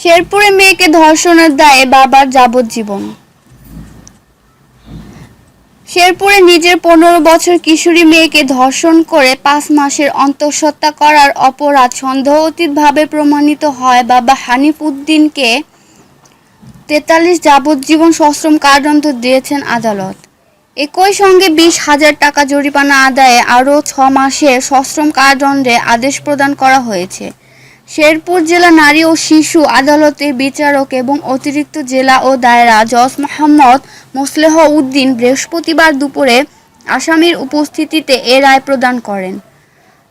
শেরপুরে মেয়েকে ধর্ষণের দায়ে বাবার যাবজ্জীবন। শেরপুরে নিজের পনেরো বছর কিশোরী মেয়েকে ধর্ষণ করে পাঁচ মাসের অন্তঃসত্ত্বা করার অপরাধ সন্দেহতীতভাবে প্রমাণিত হয় বাবা হানিফ উদ্দিনকে। তেতাল্লিশ যাবজ্জীবন সশ্রম কারাদণ্ড দিয়েছেন আদালত। একই সঙ্গে বিশ হাজার টাকা জরিমানা আদায়ে আরও ছ মাসের সশ্রম কারাদণ্ডে আদেশ প্রদান করা হয়েছে। শেরপুর জেলা নারী ও শিশু আদালতে বিচারক এবং অতিরিক্ত জেলা ও দায়রা জজ মোহাম্মদ মোসলেহ উদ্দিন বৃহস্পতিবার দুপুরে আসামির উপস্থিতিতে এ রায় প্রদান করেন।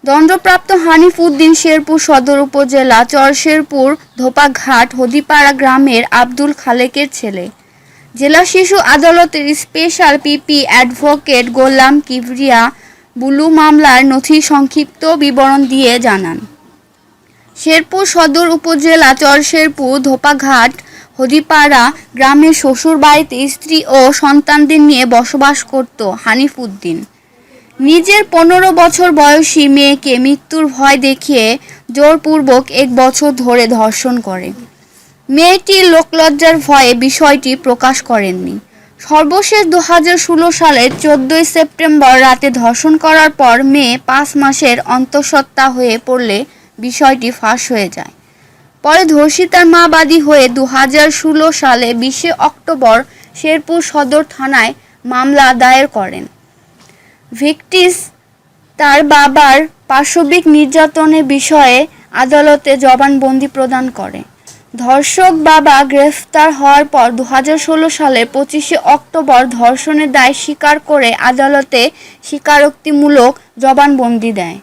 দণ্ডপ্রাপ্ত হানিফ উদ্দিন শেরপুর সদর উপজেলা চরশেরপুর ধোপাঘাট হদিপাড়া গ্রামের আব্দুল খালেকের ছেলে। জেলা শিশু আদালতের special PP advocate Golam Kibria Bulu মামলার নথি সংক্ষিপ্ত বিবরণ দিয়ে জানান। শেরপুর সদর উপজেলা চরশেরপুর ধোপাঘাট, হদিপাড়া গ্রামের শ্বশুর বাড়িতে স্ত্রী ও সন্তানদের নিয়ে বসবাস করত হানিফ উদ্দিন। নিজের পনেরো বছর বয়সী মেয়েকে মৃত্যুর ভয় দেখিয়ে জোরপূর্বক এক বছর ধরে ধর্ষণ করে মেয়েটি লোকলজ্জার ভয়ে বিষয়টি প্রকাশ করেননি। সর্বশেষ দু হাজার ষোলো সালের চোদ্দই সেপ্টেম্বর রাতে ধর্ষণ করার পর মেয়ে পাঁচ মাসের অন্তঃসত্ত্বা হয়ে পড়লে বিষয়টি ফাঁস হয়ে যায়। পরে ধর্ষিতার মা বাদী হয়ে দু হাজার ষোলো সালে বিশে অক্টোবর শেরপুর সদর থানায় মামলা দায়ের করেন। ভিকটিস তার বাবার পাশবিক নির্যাতনের বিষয়ে আদালতে জবানবন্দি প্রদান করে। ধর্ষক বাবা গ্রেফতার হওয়ার পর দু হাজার ষোলো সালে পঁচিশে অক্টোবর ধর্ষণের দায় স্বীকার করে আদালতে স্বীকারোক্তিমূলক জবানবন্দি দেয়।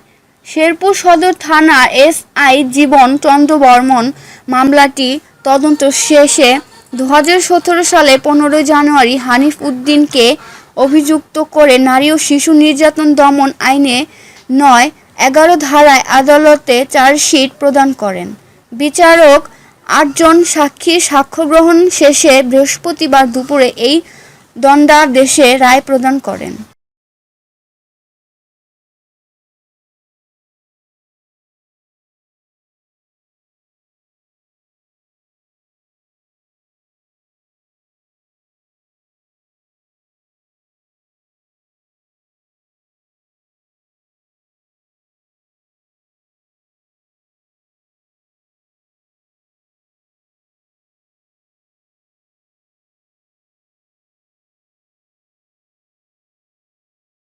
শেরপুর সদর থানা এসআই জীবন চন্দ্র বর্মন মামলাটি তদন্ত শেষে দু হাজার সতেরো সালে পনেরোই জানুয়ারি হানিফ উদ্দিনকে অভিযুক্ত করে নারী ও শিশু নির্যাতন দমন আইনে নয়, এগারো ধারায় আদালতে চার্জশিট প্রদান করেন। বিচারক আটজন সাক্ষীর সাক্ষ্য গ্রহণ শেষে বৃহস্পতিবার দুপুরে এই দণ্ডাদেশে রায় প্রদান করেন।